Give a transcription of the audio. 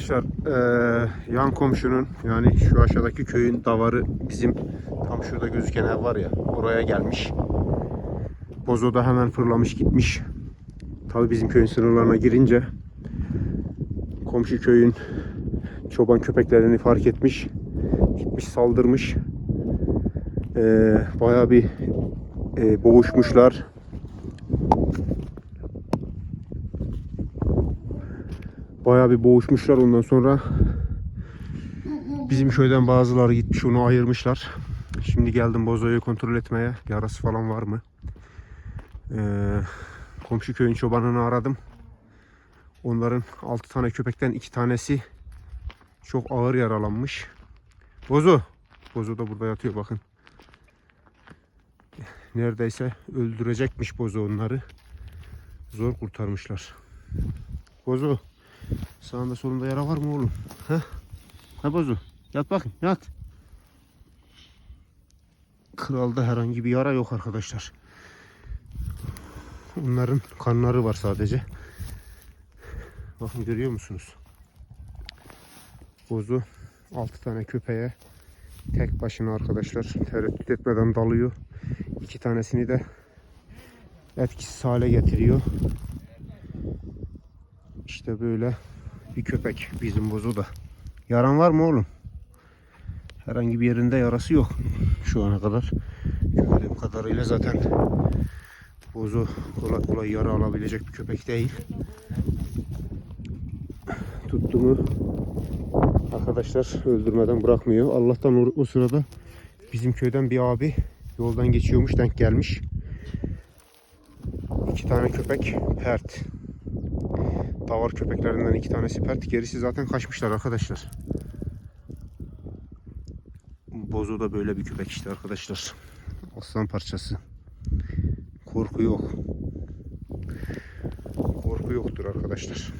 Arkadaşlar eee, yan komşunun yani şu aşağıdaki köyün davarı bizim tam şurada gözüken ev var ya oraya gelmiş. Bozo da hemen fırlamış gitmiş. Tabi bizim köyün sınırlarına girince komşu köyün çoban köpeklerini fark etmiş. Gitmiş saldırmış. Eee bayağı bir eee, boğuşmuşlar. Bayağı bir boğuşmuşlar ondan sonra bizim köyden bazıları gitmiş onu ayırmışlar. Şimdi geldim Bozo'yu kontrol etmeye. Yarası falan var mı? Ee, komşu köyün çobanını aradım. Onların 6 tane köpekten 2 tanesi çok ağır yaralanmış. Bozo. Bozo da burada yatıyor bakın. Neredeyse öldürecekmiş Bozo onları. Zor kurtarmışlar. Bozo. Sağında solunda yara var mı oğlum? Ha? Ha bozu. Yat bakayım yat. Kralda herhangi bir yara yok arkadaşlar. Onların kanları var sadece. Bakın görüyor musunuz? Bozu 6 tane köpeğe tek başına arkadaşlar tereddüt etmeden dalıyor. İki tanesini de etkisiz hale getiriyor. İşte böyle bir köpek bizim bozu da. Yaran var mı oğlum? Herhangi bir yerinde yarası yok şu ana kadar. Gördüğüm kadarıyla zaten bozu kolay kolay yara alabilecek bir köpek değil. Tuttu mu arkadaşlar öldürmeden bırakmıyor. Allah'tan o sırada bizim köyden bir abi yoldan geçiyormuş denk gelmiş. İki tane köpek pert. Davar köpeklerinden iki tanesi pert. Gerisi zaten kaçmışlar arkadaşlar. Bozo da böyle bir köpek işte arkadaşlar. Aslan parçası. Korku yok. Korku yoktur arkadaşlar.